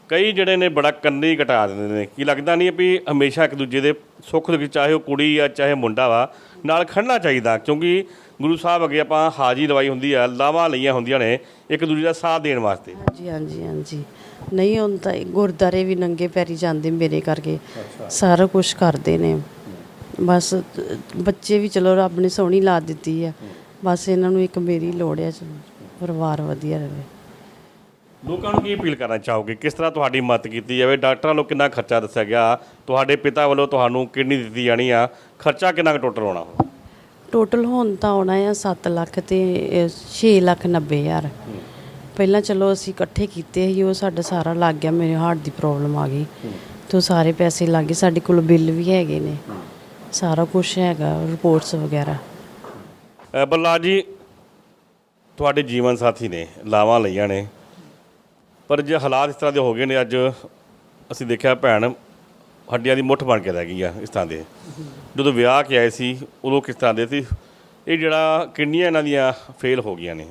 ਕਈ ਜਿਹੜੇ ਨੇ ਬੜਾ ਕੰਨੀ ਘਟਾ ਦਿੰਦੇ ਨੇ। ਕੀ ਲੱਗਦਾ ਨਹੀਂ ਹੈ ਵੀ ਹਮੇਸ਼ਾ ਇੱਕ ਦੂਜੇ ਦੇ ਸੁੱਖ ਦੇ ਵਿੱਚ ਚਾਹੇ ਉਹ ਕੁੜੀ ਆ ਚਾਹੇ ਮੁੰਡਾ ਵਾ ਨਾਲ ਖੜਨਾ ਚਾਹੀਦਾ। ਕਿਉਂਕਿ ਗੁਰੂ ਸਾਹਿਬ ਅੱਗੇ ਆਪਾਂ ਹਾਜ਼ਰੀ ਲਵਾਈ ਹੁੰਦੀ ਆ ਲਾਵਾਂ ਲਈਆਂ ਹੁੰਦੀਆਂ ਨੇ ਇੱਕ ਦੂਜੇ ਦਾ ਸਾਥ ਦੇਣ ਵਾਸਤੇ। ਹਾਂਜੀ ਹਾਂਜੀ ਹਾਂਜੀ। ਨਹੀਂ ਹੁਣ ਤਾਂ ਗੁਰਦਾਰੇ ਵੀ ਨੰਗੇ ਪੈਰੀ ਜਾਂਦੇ ਮੇਰੇ ਕਰਕੇ। ਸਾਰਾ ਕੁਝ ਕਰਦੇ ਨੇ। ਬਸ ਬੱਚੇ ਵੀ ਚਲੋ ਰੱਬ ਨੇ ਸੋਹਣੀ ਲਾ ਦਿੱਤੀ ਆ। ਬਸ ਇਹਨਾਂ ਨੂੰ ਇੱਕ ਮੇਰੀ ਲੋੜ ਆ ਚਲੋ ਪਰਿਵਾਰ ਵਧੀਆ ਰਹੇ। ਲੋਕਾਂ ਨੂੰ ਕੀ ਅਪੀਲ ਕਰਨਾ ਚਾਹੋਗੇ? ਕਿਸ ਤਰ੍ਹਾਂ ਤੁਹਾਡੀ ਮਦਦ ਕੀਤੀ ਜਾਵੇ? ਡਾਕਟਰਾਂ ਵੱਲੋਂ ਕਿੰਨਾ ਖਰਚਾ ਦੱਸਿਆ ਗਿਆ? ਤੁਹਾਡੇ ਪਿਤਾ ਵੱਲੋਂ ਤੁਹਾਨੂੰ ਕਿਡਨੀ ਦਿੱਤੀ ਜਾਣੀ ਆ? ਖਰਚਾ ਕਿੰਨਾ ਕੁ ਟੋਟਲ ਹੋਣਾ? ਟੋਟਲ ਹੁਣ ਤਾਂ ਆਉਣਾ ਆ 7 ਲੱਖ ਤੇ 6 ਲੱਖ 90 ਹਜ਼ਾਰ। ਪਹਿਲਾਂ ਚਲੋ ਅਸੀਂ ਇਕੱਠੇ ਕੀਤੇ ਸੀ ਉਹ ਸਾਡਾ ਸਾਰਾ ਲੱਗ ਗਿਆ ਮੇਰੇ ਹਾਰਟ ਦੀ ਪ੍ਰੋਬਲਮ ਆ ਗਈ। ਤੇ ਸਾਰੇ ਪੈਸੇ ਲੱਗ ਗਏ ਸਾਡੇ ਕੋਲ ਬਿੱਲ ਵੀ ਹੈਗੇ ਨੇ। ਸਾਰਾ ਕੁਝ ਹੈਗਾ ਰਿਪੋਰਟਸ ਵਗੈਰਾ। ਬੱਲਾ ਜੀ ਤੁਹਾਡੇ ਜੀਵਨ ਸਾਥੀ ਨੇ ਲਾਵਾਂ ਲਈਆਂ ਨੇ। ਪਰ ਜੇ ਹਾਲਾਤ ਇਸ ਤਰ੍ਹਾਂ ਦੇ ਹੋ ਗਏ ਨੇ, ਅੱਜ ਅਸੀਂ ਦੇਖਿਆ ਭੈਣ ਹੱਡੀਆਂ ਦੀ ਮੁੱਠ ਬਣ ਕੇ ਰਹਿ ਗਈ ਆ ਇਸ ਤਰ੍ਹਾਂ ਦੇ। ਜਦੋਂ ਵਿਆਹ ਕੇ ਆਏ ਸੀ, ਉਦੋਂ ਕਿਸ ਤਰ੍ਹਾਂ ਦੇ ਸੀ? ਇਹ ਜਿਹੜਾ ਕਿੰਨੀਆਂ ਇਹਨਾਂ ਦੀਆਂ ਫੇਲ ਹੋ ਗਈਆਂ ਨੇ।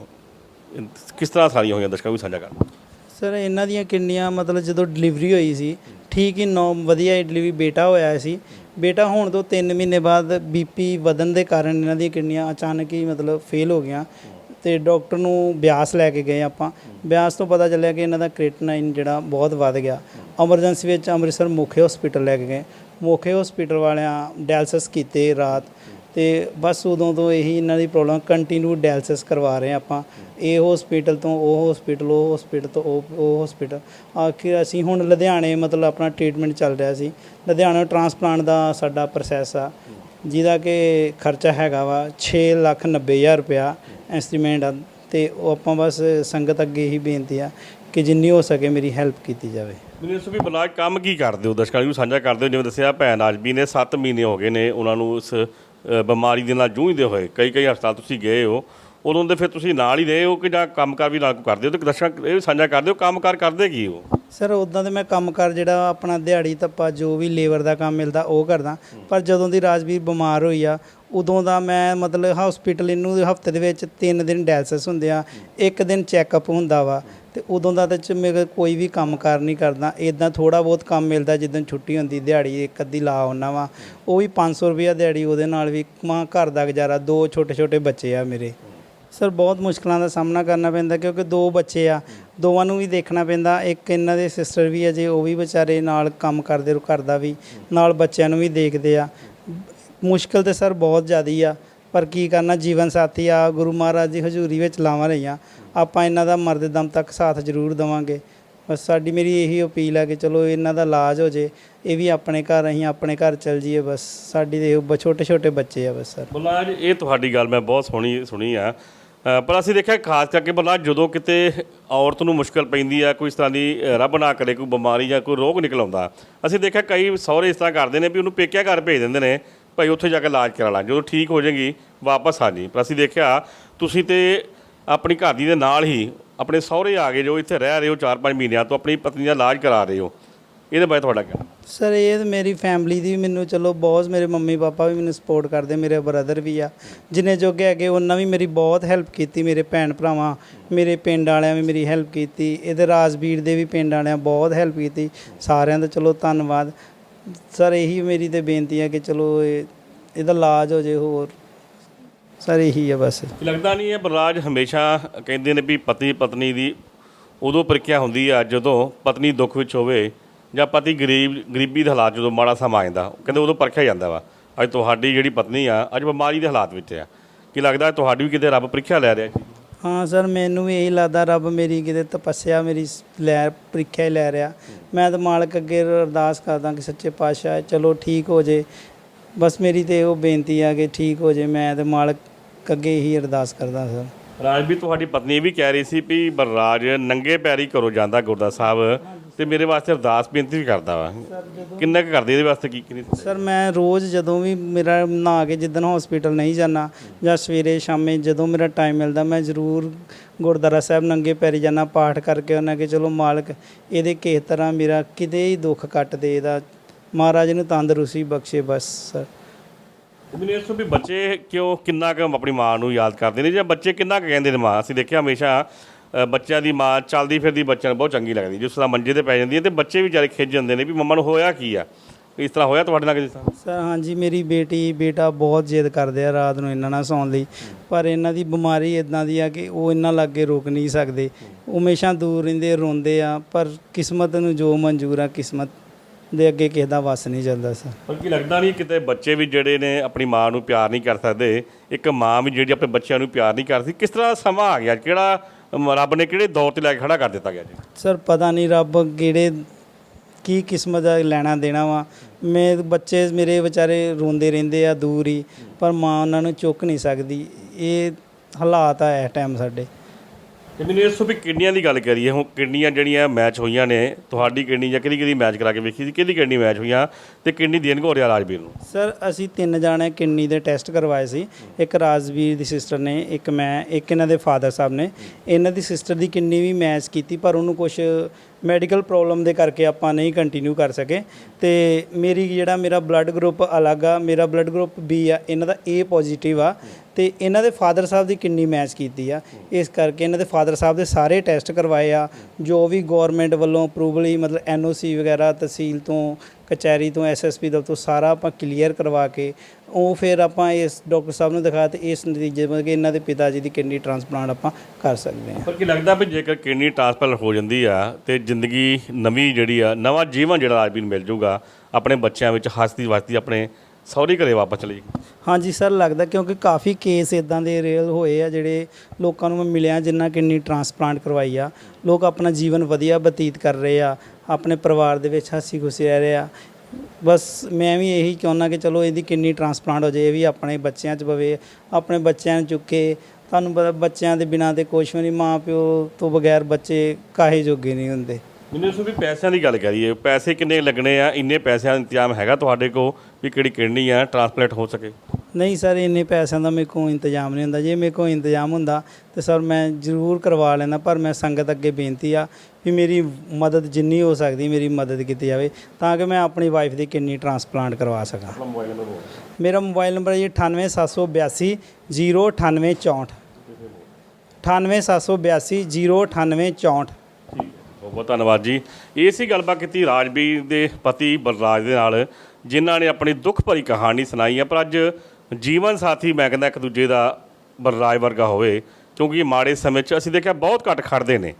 ਕਿਸ ਤਰ੍ਹਾਂ ਸਾਰੀਆਂ ਹੋਈਆਂ ਦਰਸ਼ਕਾਂ ਵੀ ਸਾਂਝਾ ਕਰਨਾ। ਸਰ, ਇਹਨਾਂ ਦੀਆਂ ਕਿੰਨੀਆਂ ਮਤਲਬ ਜਦੋਂ ਡਿਲੀਵਰੀ ਹੋਈ ਸੀ, ਠੀਕ ਹੀ ਨੌ ਵਧੀਆ ਡਿਲੀਵਰੀ ਬੇਟਾ ਹੋਇਆ ਸੀ। ਬੇਟਾ ਹੋਣ ਤੋਂ 3 ਮਹੀਨੇ ਬਾਅਦ ਬੀਪੀ ਵਧਣ ਦੇ ਕਾਰਨ ਇਹਨਾਂ ਦੀਆਂ ਕਿੰਨੀਆਂ ਅਚਾਨਕ ਹੀ ਮਤਲਬ ਫੇਲ ਹੋ ਗਈਆਂ। ਅਤੇ ਡਾਕਟਰ ਨੂੰ ਬਿਆਸ ਲੈ ਕੇ ਗਏ ਆਪਾਂ। ਬਿਆਸ ਤੋਂ ਪਤਾ ਚੱਲਿਆ ਕਿ ਇਹਨਾਂ ਦਾ ਕ੍ਰੀਟਨਾਈਨ ਜਿਹੜਾ ਬਹੁਤ ਵੱਧ ਗਿਆ। ਐਮਰਜੈਂਸੀ ਵਿੱਚ ਅੰਮ੍ਰਿਤਸਰ ਮੁਖੇ ਹਸਪੀਟਲ ਲੈ ਕੇ ਗਏ। ਮੁਖੇ ਹਸਪੀਟਲ ਵਾਲਿਆਂ ਡਾਇਲਸਿਸ ਕੀਤੇ ਰਾਤ ਤੇ ਬਸ ਉਦੋਂ ਤੋਂ ਇਹੀ ਇਹਨਾਂ ਦੀ ਪ੍ਰੋਬਲਮ, ਕੰਟੀਨਿਊ ਡਾਇਲਸਿਸ ਕਰਵਾ ਰਹੇ ਹਾਂ ਆਪਾਂ। ਇਹ ਹਸਪੀਟਲ ਤੋਂ ਉਹ ਹਸਪੀਟਲ ਉਹ ਹਸਪੀਟਲ ਤੋਂ ਉਹ ਉਹ ਹਸਪੀਟਲ। ਆਖਿਰ ਅਸੀਂ ਹੁਣ ਲੁਧਿਆਣੇ ਮਤਲਬ ਆਪਣਾ ਟ੍ਰੀਟਮੈਂਟ ਚੱਲ ਰਿਹਾ ਸੀ। ਲੁਧਿਆਣਾ ਟ੍ਰਾਂਸਪਲਾਂਟ ਦਾ ਸਾਡਾ ਪ੍ਰੋਸੈਸ ਆ। ਜਿਹਦਾ ਕਿ ਖਰਚਾ ਹੈਗਾ ਵਾ ਛੇ ਲੱਖ 90 ਹਜ਼ਾਰ ਰੁਪਇਆ ਐਸਟੀਮੇਟ ਆ, ਤੇ ਉਹ ਆਪਾਂ ਬਸ ਸੰਗਤ ਅੱਗੇ ਹੀ ਬੇਨਤੀ ਆ ਕਿ ਜਿੰਨੀ ਹੋ ਸਕੇ ਮੇਰੀ ਹੈਲਪ ਕੀਤੀ ਜਾਵੇ। ਮੈਨੂੰ ਇਸ ਵੀ ਬਲਾਕ ਕੰਮ ਕੀ ਕਰਦੇ ਹੋ? ਦਰਸ਼ਕਾਂ ਨੂੰ ਸਾਂਝਾ ਕਰਦੇ ਹੋ, ਜਿਵੇਂ ਦੱਸਿਆ ਭੈਣ ਆਜਬੀ ਨੇ 7 ਮਹੀਨੇ ਹੋ ਗਏ ਨੇ, ਉਹਨਾਂ ਨੂੰ ਇਸ ਬਿਮਾਰੀ ਦੇ ਨਾਲ ਜੂਝਦੇ ਹੋਏ ਕਈ ਕਈ ਹਸਪਤਾਲ ਤੁਸੀਂ ਗਏ ਹੋ। ਉਦੋਂ ਦੇ ਫਿਰ ਤੁਸੀਂ ਨਾਲ ਹੀ ਰਹੇ ਹੋ ਕਿ ਜਾਂ ਕੰਮਕਾਰ ਵੀ ਨਾਲ ਕਰਦੇ ਹੋ? ਤੇ ਦਰਸ਼ਕ ਇਹ ਵੀ ਸਾਂਝਾ ਕਰਦੇ ਹੋ ਕੰਮਕਾਰ ਕਰਦੇ ਕੀ ਹੋ? ਸਰ ਉਦਾਂ ਤੇ ਮੈਂ ਕੰਮਕਾਰ ਜਿਹੜਾ ਆਪਣਾ ਦਿਹਾੜੀ ਤੱਪਾ ਜੋ ਵੀ ਲੇਬਰ ਦਾ ਕੰਮ ਮਿਲਦਾ ਉਹ ਕਰਦਾ। ਪਰ ਜਦੋਂ ਦੀ ਰਾਜਵੀਰ ਬਿਮਾਰ ਹੋਈ ਆ, ਉਦੋਂ ਦਾ ਮੈਂ ਮਤਲਬ ਹਸਪੀਟਲ ਇਹਨੂੰ ਹਫ਼ਤੇ ਦੇ ਵਿੱਚ 3 ਦਿਨ ਡਾਇਲਸਿਸ ਹੁੰਦੇ ਆ, ਇੱਕ ਦਿਨ ਚੈੱਕਅਪ ਹੁੰਦਾ ਵਾ। ਤੇ ਉਦੋਂ ਦਾ ਤੇ ਮੇਰੇ ਕੋਈ ਵੀ ਕੰਮ ਕਾਰ ਨਹੀਂ ਕਰਦਾ। ਇਦਾਂ ਥੋੜਾ ਬਹੁਤ ਕੰਮ ਮਿਲਦਾ ਜਿੱਦਣ ਛੁੱਟੀ ਹੁੰਦੀ, ਦਿਹਾੜੀ ਇੱਕ ਅੱਧੀ ਲਾ ਆਉਣਾ ਵਾ। ਉਹ ਵੀ 500 ਰੁਪਇਆ ਦਿਹਾੜੀ ਉਹਦੇ ਨਾਲ ਵੀ ਮਾਂ ਘਰ ਦਾ ਗੁਜ਼ਾਰਾ, ਦੋ ਛੋਟੇ ਛੋਟੇ ਬੱਚੇ ਆ ਮੇਰੇ। ਸਰ, ਬਹੁਤ ਮੁਸ਼ਕਲਾਂ ਦਾ ਸਾਹਮਣਾ ਕਰਨਾ ਪੈਂਦਾ ਕਿਉਂਕਿ ਦੋ ਬੱਚੇ ਆ। ਦੋਵਾਂ ਨੂੰ ਵੀ ਦੇਖਣਾ ਪੈਂਦਾ। ਇੱਕ ਇਹਨਾਂ ਦੇ ਸਿਸਟਰ ਵੀ ਹੈ ਜੇ, ਉਹ ਵੀ ਵਿਚਾਰੇ ਨਾਲ ਕੰਮ ਕਰਦੇ ਘਰ ਦਾ ਵੀ, ਨਾਲ ਬੱਚਿਆਂ ਨੂੰ ਵੀ ਦੇਖਦੇ ਆ। ਮੁਸ਼ਕਲ ਤੇ ਸਰ ਬਹੁਤ ਜ਼ਿਆਦੀ ਆ। ਪਰ ਕੀ ਕਰਨਾ, ਜੀਵਨ ਸਾਥੀ ਆ, ਗੁਰੂ ਮਹਾਰਾਜ ਦੀ ਹਜ਼ੂਰੀ ਵਿੱਚ ਲਾਵਾਂ ਲਈਆਂ ਆਪਾਂ ਇਹਨਾਂ ਦਾ ਮਰਦ ਦਮ ਤੱਕ ਸਾਥ ਜ਼ਰੂਰ ਦੇਵਾਂਗੇ। ਬਸ ਸਾਡੀ ਮੇਰੀ ਇਹੀ ਅਪੀਲ ਆ ਕਿ ਚਲੋ ਇਹਨਾਂ ਦਾ ਇਲਾਜ ਹੋ ਜੇ, ਇਹ ਵੀ ਆਪਣੇ ਘਰ ਅਸੀਂ ਆਪਣੇ ਘਰ ਚਲ ਜਾਈਏ। ਬਸ ਸਾਡੀ ਦੇ ਛੋਟੇ ਛੋਟੇ ਬੱਚੇ ਆ ਬਸ ਸਰ। ਬਲਾਜ, ਇਹ ਤੁਹਾਡੀ ਗੱਲ ਮੈਂ ਬਹੁਤ ਸੋਹਣੀ ਸੁਣੀ ਆ। ਪਰ ਅਸੀਂ ਦੇਖਿਆ ਖਾਸ ਕਰਕੇ ਬਲਾਜ ਜਦੋਂ ਕਿਤੇ ਔਰਤ ਨੂੰ ਮੁਸ਼ਕਲ ਪੈਂਦੀ ਆ, ਕੋਈ ਇਸ ਤਰ੍ਹਾਂ ਦੀ ਰੱਬ ਨਾ ਕਰੇ, ਕੋਈ ਬਿਮਾਰੀ ਜਾਂ ਕੋਈ ਰੋਗ ਨਿਕਲ ਆਉਂਦਾ, ਅਸੀਂ ਦੇਖਿਆ ਕਈ ਸਹੁਰੇ ਇਸ ਤਰ੍ਹਾਂ ਕਰਦੇ ਨੇ ਵੀ ਉਹਨੂੰ ਪੇਕਿਆ ਘਰ ਭੇਜ ਦਿੰਦੇ ਨੇ, ਭਾਈ ਉੱਥੇ ਜਾ ਕੇ ਇਲਾਜ ਕਰਾ ਲਾ, ਜਦੋਂ ਠੀਕ ਹੋ ਜਾਏਗੀ, ਵਾਪਸ ਆ ਜੀ। ਪਰ ਅਸੀਂ ਦੇਖਿਆ ਤੁਸੀਂ ਤੇ ਆਪਣੀ ਘਰ ਦੀ ਦੇ ਨਾਲ ਹੀ ਆਪਣੇ ਸਹੁਰੇ ਆ ਗਏ, ਜੋ ਇੱਥੇ ਰਹਿ ਰਹੇ ਹੋ 4-5 ਮਹੀਨਿਆਂ ਤੋਂ, ਆਪਣੀ ਪਤਨੀ ਦਾ ਇਲਾਜ ਕਰਾ ਰਹੇ ਹੋ। ਇਹਦੇ ਬਾਰੇ ਤੁਹਾਡਾ ਕਹਿਣਾ। ਸਰ ਇਹ ਤਾਂ ਮੇਰੀ ਫੈਮਿਲੀ ਦੀ ਵੀ ਮੈਨੂੰ ਚਲੋ ਬਹੁਤ ਮੇਰੇ ਮੰਮੀ ਪਾਪਾ ਵੀ ਮੈਨੂੰ ਸਪੋਰਟ ਕਰਦੇ ਮੇਰੇ ਬ੍ਰਦਰ ਵੀ ਆ। ਜਿੰਨੇ ਜੋਗੇ ਹੈਗੇ ਉਹਨਾਂ ਵੀ ਮੇਰੀ ਬਹੁਤ ਹੈਲਪ ਕੀਤੀ ਮੇਰੇ ਭੈਣ ਭਰਾਵਾਂ ਮੇਰੇ ਪਿੰਡ ਵਾਲਿਆਂ ਵੀ ਮੇਰੀ ਹੈਲਪ ਕੀਤੀ। ਇਹਦੇ ਰਾਜਵੀਰ ਦੇ ਵੀ ਪਿੰਡ ਵਾਲਿਆਂ ਬਹੁਤ ਹੈਲਪ ਕੀਤੀ। ਸਾਰਿਆਂ ਦਾ ਚਲੋ ਧੰਨਵਾਦ। ਸਰ ਇਹੀ ਮੇਰੀ ਤੇ ਬੇਨਤੀ ਹੈ ਕਿ ਚਲੋ ਇਹ ਇਹਦਾ ਇਲਾਜ ਹੋ ਜੇ ਹੋਰ। ਸਰ ਇਹੀ ਹੈ ਬਸ। ਲੱਗਦਾ ਨਹੀਂ ਹੈ ਬਲਰਾਜ ਹਮੇਸ਼ਾ ਕਹਿੰਦੇ ਨੇ ਵੀ ਪਤੀ ਪਤਨੀ ਦੀ ਉਦੋਂ ਪ੍ਰੀਖਿਆ ਹੁੰਦੀ ਆ ਜਦੋਂ ਪਤਨੀ ਦੁੱਖ ਵਿੱਚ ਹੋਵੇ ਜਾਂ ਪਤੀ ਗਰੀਬ ਗਰੀਬੀ ਦੇ ਹਾਲਾਤ ਜਦੋਂ ਮਾੜਾ ਸਮਾਂ ਆ ਜਾਂਦਾ ਕਹਿੰਦੇ ਉਦੋਂ ਪਰਖਿਆ ਜਾਂਦਾ ਵਾ ਅੱਜ ਤੁਹਾਡੀ ਜਿਹੜੀ ਪਤਨੀ ਆ ਅੱਜ ਬਿਮਾਰੀ ਦੇ ਹਾਲਾਤ ਵਿੱਚ ਆ। ਕੀ ਲੱਗਦਾ ਤੁਹਾਡੀ ਵੀ ਕਿਤੇ ਰੱਬ ਪ੍ਰੀਖਿਆ ਲੈ ਰਿਹਾ ਜੀ ਹਾਂ ਸਰ ਮੈਨੂੰ ਵੀ ਇਹੀ ਲੱਗਦਾ ਰੱਬ ਮੇਰੀ ਕਿਤੇ ਤਪੱਸਿਆ ਮੇਰੀ ਸ- ਲੈ ਪ੍ਰੀਖਿਆ ਹੀ ਲੈ ਰਿਹਾ। ਮੈਂ ਤਾਂ ਮਾਲਕ ਅੱਗੇ ਅਰਦਾਸ ਕਰਦਾ ਕਿ ਸੱਚੇ ਪਾਤਸ਼ਾਹ ਚਲੋ ਠੀਕ ਹੋ ਜੇ। ਬਸ ਮੇਰੀ ਤੇ ਉਹ ਬੇਨਤੀ ਆ ਕਿ ਠੀਕ ਹੋ ਜੇ ਮੈਂ ਤੇ ਮਾਲਕ ਅੱਗੇ ਹੀ ਅਰਦਾਸ ਕਰਦਾ ਸਰ। ਰਾਜ ਵੀ ਤੁਹਾਡੀ ਪਤਨੀ ਵੀ ਕਹਿ ਰਹੀ ਸੀ ਵੀ ਬਲਰਾਜ ਨੰਗੇ ਪੈਰੀ ਘਰੋਂ ਜਾਂਦਾ ਗੁਰਦਾ ਸਾਹਿਬ। ਤੇ ਮੇਰੇ ਵਾਸਤੇ ਅਰਦਾਸ ਬੇਨਤੀ ਵੀ ਕਰਦਾ ਵਾ। ਕਿੰਨਾ ਕੁ ਕਰਦੇ ਇਹਦੇ ਵਾਸਤੇ ਕੀ ਕੀ ਨਹੀਂ? ਸਰ ਮੈਂ ਰੋਜ਼ ਜਦੋਂ ਵੀ ਮੇਰਾ ਨਹਾ ਕੇ ਜਿੱਦਣ ਹਸਪੀਟਲ ਨਹੀਂ ਜਾਣਾ ਜਾਂ ਸਵੇਰੇ ਸ਼ਾਮੇ ਜਦੋਂ ਮੇਰਾ ਟਾਈਮ ਮਿਲਦਾ ਮੈਂ ਜ਼ਰੂਰ ਗੁਰਦੁਆਰਾ ਸਾਹਿਬ ਨੰਗੇ ਪੈਰੀ ਜਾਣਾ ਪਾਠ ਕਰਕੇ ਉਹਨਾਂ ਕਿ ਚਲੋ ਮਾਲਕ ਇਹਦੇ ਕਿਸੇ ਤਰ੍ਹਾਂ ਮੇਰਾ ਕਿਤੇ ਹੀ ਦੁੱਖ ਕੱਟ ਦੇ ਇਹਦਾ। ਮਹਾਰਾਜ ਨੂੰ ਤੰਦਰੁਸਤੀ ਬਖਸ਼ੇ ਬਸ ਸਰ। ਮੈਨੂੰ ਇਸ ਤੋਂ ਵੀ ਬੱਚੇ ਕਿਉਂ ਕਿੰਨਾ ਕੁ ਆਪਣੀ ਮਾਂ ਨੂੰ ਯਾਦ ਕਰਦੇ ਨੇ ਜਾਂ ਬੱਚੇ ਕਿੰਨਾ ਕੁ ਕਹਿੰਦੇ ਨੇ ਮਾਂ? ਅਸੀਂ ਦੇਖਿਆ ਹਮੇਸ਼ਾ ਅ, ਬੱਚਿਆਂ ਦੀ ਮਾਂ ਚੱਲਦੀ ਫਿਰਦੀ ਬੱਚਿਆਂ ਨੂੰ ਬਹੁਤ ਚੰਗੀ ਲੱਗਦੀ ਜਿਸ ਤਰ੍ਹਾਂ ਮੰਜੇ ਤੇ ਪੈ ਜਾਂਦੀ ਹੈ ਤੇ ਬੱਚੇ ਵੀ ਵਿਚਾਰੇ ਖਿੱਚ ਜਾਂਦੇ ਨੇ ਵੀ ਮੰਮਾ ਨੂੰ ਹੋਇਆ ਕੀ ਆ? ਇਸ ਤਰ੍ਹਾਂ ਹੋਇਆ ਤੁਹਾਡੇ ਨਾਲ ਕਿਸ ਤਰ੍ਹਾਂ? ਸਰ ਹਾਂਜੀ ਮੇਰੀ ਬੇਟੀ ਬੇਟਾ ਬਹੁਤ ਜਿੱਦ ਕਰਦੇ ਆ ਰਾਤ ਨੂੰ ਇਹਨਾਂ ਨਾਲ ਸੌਣ ਲਈ। ਪਰ ਇਹਨਾਂ ਦੀ ਬਿਮਾਰੀ ਇਦਾਂ ਦੀ ਆ ਕਿ ਉਹ ਇਹਨਾਂ ਲਾਗੇ ਰੁਕ ਨਹੀਂ ਸਕਦੇ। ਉਹ ਹਮੇਸ਼ਾ ਦੂਰ ਰਹਿੰਦੇ ਰੋਂਦੇ ਆ ਪਰ ਕਿਸਮਤ ਨੂੰ ਜੋ ਮਨਜ਼ੂਰ ਆ ਕਿਸਮਤ ਦੇ ਅੱਗੇ ਕਿਸੇ ਦਾ ਵਸ ਨਹੀਂ ਚੱਲਦਾ ਸਰ। ਬਲਕਿ ਲੱਗਦਾ ਨਹੀਂ ਕਿਤੇ ਬੱਚੇ ਵੀ ਜਿਹੜੇ ਨੇ ਆਪਣੀ ਮਾਂ ਨੂੰ ਪਿਆਰ ਨਹੀਂ ਕਰ ਸਕਦੇ ਇੱਕ ਮਾਂ ਵੀ ਜਿਹੜੀ ਆਪਣੇ ਬੱਚਿਆਂ ਨੂੰ ਪਿਆਰ ਨਹੀਂ ਕਰਦੀ ਕਿਸ ਤਰ੍ਹਾਂ ਦਾ ਸਮਾਂ ਆ ਗਿਆ? ਕਿਹੜਾ ਰੱਬ ਨੇ ਕਿਹੜੇ ਦੌਰ ਤੇ ਲੈ ਕੇ ਖੜਾ ਕਰ ਦਿੱਤਾ ਗਿਆ ਜੀ? ਸਰ, ਪਤਾ ਨਹੀਂ ਰੱਬ ਕਿਹੜੇ, ਕੀ ਕਿਸਮਤ ਦਾ ਲੈਣਾ ਦੇਣਾ ਵਾ। ਮੈਂ, ਬੱਚੇ ਮੇਰੇ ਵਿਚਾਰੇ ਰੋਂਦੇ ਰਹਿੰਦੇ ਆ ਦੂਰ ਹੀ, ਪਰ ਮਾਂ ਉਹਨਾਂ ਨੂੰ ਚੁੱਕ ਨਹੀਂ ਸਕਦੀ। ਇਹ ਹਾਲਾਤ ਆ ਇਸ ਟਾਈਮ ਸਾਡੇ। ਤੇ ਮੈਨੂੰ ਇਸ ਤੋਂ ਵੀ ਕਿੰਨੀਆਂ ਦੀ ਗੱਲ ਕਰੀਏ, ਹੁਣ ਕਿੰਨੀਆਂ ਜਿਹੜੀਆਂ ਮੈਚ ਹੋਈਆਂ ਨੇ, ਤੁਹਾਡੀ ਕਿਡਨੀ ਜਾਂ ਕਿਹਦੀ ਕਿਹਦੀ ਮੈਚ ਕਰਾ ਕੇ ਵੇਖੀ ਸੀ, ਕਿਹਦੀ ਕਿਡਨੀ ਮੈਚ ਹੋਈਆਂ ਤੇ ਕਿੰਨੀ ਦੇਣ ਹੋ ਰਾਜਵੀਰ ਨੂੰ? ਸਰ, ਅਸੀਂ ਤਿੰਨ ਜਾਣੇ ਕਿਡਨੀ ਦੇ ਟੈਸਟ ਕਰਵਾਏ ਸੀ। ਇੱਕ ਰਾਜਵੀਰ ਦੀ ਸਿਸਟਰ ਨੇ, ਇੱਕ ਮੈਂ, ਇੱਕ ਇਹਨਾਂ ਦੇ ਫਾਦਰ ਸਾਹਿਬ ਨੇ। ਇਹਨਾਂ ਦੀ ਸਿਸਟਰ ਦੀ ਕਿਡਨੀ ਵੀ ਮੈਚ ਕੀਤੀ, ਪਰ ਉਹਨੂੰ ਕੁਝ ਮੈਡੀਕਲ ਪ੍ਰੋਬਲਮ ਦੇ ਕਰਕੇ ਆਪਾਂ ਨਹੀਂ ਕੰਟੀਨਿਊ ਕਰ ਸਕੇ। ਤੇ ਮੇਰੀ ਜਿਹੜਾ ਮੇਰਾ ਬਲੱਡ ਗਰੁੱਪ ਅਲੱਗ ਆ, ਮੇਰਾ ਬਲੱਡ ਗਰੁੱਪ ਬੀ ਆ, ਇਹਨਾਂ ਦਾ ਏ ਪੋਜ਼ਿਟਿਵ ਆ। ਤੇ ਇਹਨਾਂ ਦੇ ਫਾਦਰ ਸਾਹਿਬ ਦੀ ਕਿੰਨੀ ਮੈਚ ਕੀਤੀ ਆ। ਇਸ ਕਰਕੇ ਇਹਨਾਂ ਦੇ ਫਾਦਰ ਸਾਹਿਬ ਦੇ ਸਾਰੇ ਟੈਸਟ ਕਰਵਾਏ ਆ। ਜੋ ਵੀ ਗਵਰਨਮੈਂਟ ਵੱਲੋਂ ਅਪਰੂਵਲ ਹੀ ਮਤਲਬ ਐਨਓਸੀ ਵਗੈਰਾ ਤਹਿਸੀਲ ਤੋਂ, ਕਚਹਿਰੀ ਤੋਂ ਐਸਐਸਪੀ ਦਫ਼ਤਰ ਤੋਂ ਸਾਰਾ ਆਪਾਂ ਕਲੀਅਰ ਕਰਵਾ ਕੇ ਉਹ ਫਿਰ ਆਪਾਂ ਇਸ ਡਾਕਟਰ ਸਾਹਿਬ ਨੂੰ ਦਿਖਾਇਆ ਤੇ ਇਸ ਨਤੀਜੇ ਮਤਲਬ ਕਿ ਇਹਨਾਂ ਦੇ ਪਿਤਾ ਜੀ ਦੀ ਕਿਡਨੀ ਟ੍ਰਾਂਸਪਲਾਂਟ ਆਪਾਂ ਕਰ ਸਕਦੇ ਹਾਂ। ਪਰ ਕੀ ਲੱਗਦਾ ਵੀ ਜੇਕਰ ਕਿਡਨੀ ਟ੍ਰਾਂਸਪਲਾਂਟ ਹੋ ਜਾਂਦੀ ਆ ਤੇ ਜ਼ਿੰਦਗੀ ਨਵੀਂ ਜਿਹੜੀ ਆ ਨਵਾਂ ਜੀਵਨ ਜਿਹੜਾ ਰਾਜਵੀਰ ਨੂੰ ਮਿਲ ਜਾਊਗਾ ਆਪਣੇ ਬੱਚਿਆਂ ਵਿੱਚ ਹੱਸਦੀ ਵਸਦੀ ਆਪਣੇ ਸਹੁਰੇ ਘਰੇ ਵਾਪਸ ਚਲੀ। ਜਾਏਗੀ ਹਾਂਜੀ ਸਰ ਲੱਗਦਾ ਕਿਉਂਕਿ ਕਾਫੀ ਕੇਸ ਇਦਾਂ ਦੇ ਰੀਅਲ ਹੋਏ ਆ ਜਿਹੜੇ ਲੋਕਾਂ ਨੂੰ ਮੈਂ ਮਿਲਿਆ ਜਿੰਨਾ ਕਿਡਨੀ ਟ੍ਰਾਂਸਪਲਾਂਟ ਕਰਵਾਈ ਆ। ਲੋਕ ਆਪਣਾ ਜੀਵਨ ਵਧੀਆ ਬਤੀਤ ਕਰ ਰਹੇ ਆ ਆਪਣੇ ਪਰਿਵਾਰ ਦੇ ਵਿੱਚ ਹੱਸੀ ਖੁਸ਼ੀ ਰਹਿ ਰਹੇ ਆ। ਬਸ ਮੈਂ ਵੀ ਇਹੀ ਚਾਹੁੰਦਾ ਕਿ ਚਲੋ ਇਹਦੀ ਕਿੰਨੀ ਟਰਾਂਸਪਲਾਂਟ ਹੋ ਜਾਏ, ਇਹ ਵੀ ਆਪਣੇ ਬੱਚਿਆਂ 'ਚ ਪਵੇ, ਆਪਣੇ ਬੱਚਿਆਂ ਨੂੰ ਚੁੱਕੇ। ਤੁਹਾਨੂੰ ਪਤਾ ਬੱਚਿਆਂ ਦੇ ਬਿਨਾਂ ਤੇ ਕੁਛ ਵੀ ਨਹੀਂ ਮਾਂ ਪਿਓ ਤੋਂ ਬਗੈਰ ਬੱਚੇ ਕਾਹੇ ਜੋਗੇ ਨਹੀਂ ਹੁੰਦੇ। ਮੈਨੂੰ ਇਸ ਵੀ ਪੈਸਿਆਂ ਦੀ ਗੱਲ ਕਰੀਏ, ਪੈਸੇ ਕਿੰਨੇ ਲੱਗਣੇ ਆ, ਇੰਨੇ ਪੈਸਿਆਂ ਦਾ ਇੰਤਜ਼ਾਮ ਹੈਗਾ ਤੁਹਾਡੇ ਕੋਲ ਵੀ ਕਿਹੜੀ ਕਿਡਨੀ ਆ ਟ੍ਰਾਂਸਪਲਾਂਟ ਹੋ ਸਕੇ। ਨਹੀਂ ਸਰ ਇੰਨੇ ਪੈਸਿਆਂ ਦਾ ਮੇਰੇ ਕੋਲ ਇੰਤਜ਼ਾਮ ਨਹੀਂ ਹੁੰਦਾ। ਜੇ ਮੇਰੇ ਕੋਲ ਇੰਤਜ਼ਾਮ ਹੁੰਦਾ ਤੇ ਸਰ ਮੈਂ ਜ਼ਰੂਰ ਕਰਵਾ ਲੈਂਦਾ ਪਰ ਮੈਂ ਸੰਗਤ ਅੱਗੇ ਬੇਨਤੀ ਆ ਵੀ ਮੇਰੀ ਮਦਦ ਜਿੰਨੀ ਹੋ ਸਕਦੀ ਮੇਰੀ ਮਦਦ ਕੀਤੀ ਜਾਵੇ ਤਾਂ ਕਿ ਮੈਂ ਆਪਣੀ ਵਾਈਫ ਦੀ ਕਿਡਨੀ ਟ੍ਰਾਂਸਪਲਾਂਟ ਕਰਵਾ ਸਕਾਂ। ਆਪਣਾ ਮੋਬਾਈਲ ਨੰਬਰ ਬੋਲ। ਮੇਰਾ ਮੋਬਾਈਲ ਨੰਬਰ ਹੈ ਜੀ 98782 09864 98782 09864 ਬਹੁਤ ਬਹੁਤ ਧੰਨਵਾਦ ਜੀ। ਇਹ ਸੀ ਗੱਲਬਾਤ ਕੀਤੀ ਰਾਜਵੀਰ ਦੇ ਪਤੀ ਬਲਰਾਜ ਦੇ ਨਾਲ ਜਿਨ੍ਹਾਂ ਨੇ ਆਪਣੀ ਦੁੱਖ ਭਰੀ ਕਹਾਣੀ ਸੁਣਾਈ ਹੈ ਪਰ ਅੱਜ ਜੀਵਨ ਸਾਥੀ ਮੈਂ ਕਹਿੰਦਾ ਇੱਕ ਦੂਜੇ ਦਾ ਬਰਰਾਜ ਵਰਗਾ ਹੋਵੇ, ਕਿਉਂਕਿ ਮਾੜੇ ਸਮੇਂ 'ਚ ਅਸੀਂ ਦੇਖਿਆ ਬਹੁਤ ਘੱਟ ਖੜਦੇ ਨੇ,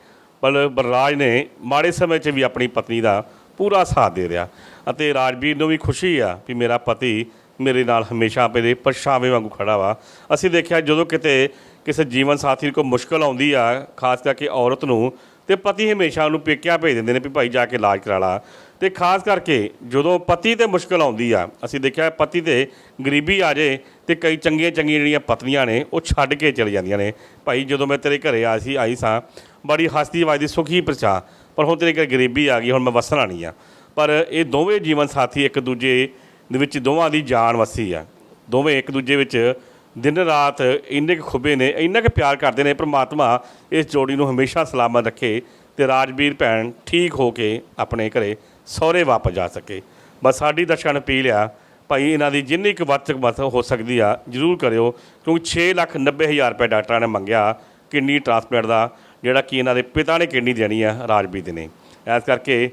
ਪਰ ਬਰਰਾਜ ਨੇ ਮਾੜੇ ਸਮੇਂ 'ਚ ਵੀ ਆਪਣੀ ਪਤਨੀ ਦਾ ਪੂਰਾ ਸਾਥ ਦੇ ਰਿਹਾ। ਅਤੇ ਰਾਜਵੀਰ ਨੂੰ ਵੀ ਖੁਸ਼ੀ ਆ ਵੀ ਮੇਰਾ ਪਤੀ ਮੇਰੇ ਨਾਲ ਹਮੇਸ਼ਾ ਮੇਰੇ ਪਰਛਾਵੇਂ ਵਾਂਗੂ ਖੜਾ ਵਾ। ਅਸੀਂ ਦੇਖਿਆ ਜਦੋਂ ਕਿਤੇ ਕਿਸੇ ਜੀਵਨ ਸਾਥੀ ਨੂੰ ਕੋਈ ਮੁਸ਼ਕਲ ਆਉਂਦੀ ਆ, ਖਾਸ ਕਰਕੇ ਔਰਤ ਨੂੰ, ਤੇ ਪਤੀ ਹਮੇਸ਼ਾ ਉਹਨੂੰ ਪੇਕਿਆ ਭੇਜ ਦਿੰਦੇ ਨੇ ਵੀ ਭਾਈ ਜਾ ਕੇ ਇਲਾਜ ਕਰਾ ਲਾ। ਤੇ ਖਾਸ ਕਰਕੇ ਜਦੋਂ ਪਤੀ ਤੇ ਮੁਸ਼ਕਲ ਆਉਂਦੀ ਆ, ਅਸੀਂ ਦੇਖਿਆ ਪਤੀ ਤੇ ਗਰੀਬੀ ਆ ਜੇ ਤੇ ਕਈ ਚੰਗੀਆਂ ਚੰਗੀਆਂ ਜਿਹੜੀਆਂ ਪਤਨੀਆਂ ਨੇ, ਉਹ ਛੱਡ ਕੇ ਚਲੇ ਜਾਂਦੀਆਂ ਨੇ। ਭਾਈ, ਜਦੋਂ ਮੈਂ ਤੇਰੇ ਘਰੇ ਆ ਸੀ, ਆਈ ਸਾਂ, ਬੜੀ ਹਸਤੀ ਵਜਦੀ ਸੁਖੀ ਪ੍ਰਚਾ, ਪਰ ਹੁਣ ਤੇਰੇ ਘਰ ਗਰੀਬੀ ਆ ਗਈ, ਹੁਣ ਮੈਂ ਵਸਣਾ ਨਹੀਂ ਆ। ਪਰ ਇਹ ਦੋਵੇਂ ਜੀਵਨ ਸਾਥੀ, ਇੱਕ ਦੂਜੇ ਦੇ ਵਿੱਚ ਦੋਵਾਂ ਦੀ ਜਾਨ ਵਸੀ ਆ। ਦੋਵੇਂ ਇੱਕ ਦੂਜੇ ਵਿੱਚ ਦਿਨ ਰਾਤ ਇੰਨੇ ਕੁ ਖੁੱਬੇ ਨੇ, ਇੰਨਾ ਕੁ ਪਿਆਰ ਕਰਦੇ ਨੇ, ਪ੍ਰਮਾਤਮਾ ਇਸ ਜੋੜੀ ਨੂੰ ਹਮੇਸ਼ਾ ਸਲਾਮਤ ਰੱਖੇ ਤੇ ਰਾਜਵੀਰ ਭੈਣ ਠੀਕ ਹੋ ਕੇ ਆਪਣੇ ਘਰੇ ਸਹੁਰੇ ਵਾਪਸ ਜਾ ਸਕੇ। ਬਸ ਸਾਡੀ ਦਰਸ਼ਕਾਂ ਨੂੰ ਅਪੀਲ ਆ, ਭਾਈ ਇਹਨਾਂ ਦੀ ਜਿੰਨੀ ਕੁ ਵੱਧ ਤੋਂ ਵੱਧ ਹੋ ਸਕਦੀ ਆ, ਜ਼ਰੂਰ ਕਰਿਓ, ਕਿਉਂਕਿ 6 ਲੱਖ 90 ਹਜ਼ਾਰ ਰੁਪਏ ਡਾਕਟਰਾਂ ਨੇ ਮੰਗਿਆ ਕਿਡਨੀ ਟ੍ਰਾਂਸਪਲਾਂਟ ਦਾ, ਜਿਹੜਾ ਕਿ ਇਹਨਾਂ ਦੇ ਪਿਤਾ ਨੇ ਕਿਡਨੀ ਦੇਣੀ ਆ, ਰਾਜਵੀਰ ਦੇ ਨੇ। ਇਸ ਕਰਕੇ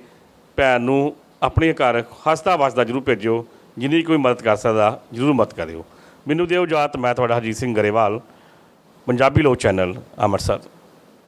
ਭੈਣ ਨੂੰ ਆਪਣੇ ਘਰ ਹੱਸਦਾ ਵਸਦਾ ਜ਼ਰੂਰ ਭੇਜਿਓ, ਜਿੰਨੀ ਕੋਈ ਮਦਦ ਕਰ ਸਕਦਾ, ਜ਼ਰੂਰ ਮਦਦ ਕਰਿਓ। ਮੈਨੂੰ ਦਿਓ ਇਜਾਜ਼ਤ, ਮੈਂ ਤੁਹਾਡਾ ਹਰਜੀਤ ਸਿੰਘ ਗਰੇਵਾਲ, ਪੰਜਾਬੀ ਲੋਕ ਚੈਨਲ, ਅੰਮ੍ਰਿਤਸਰ।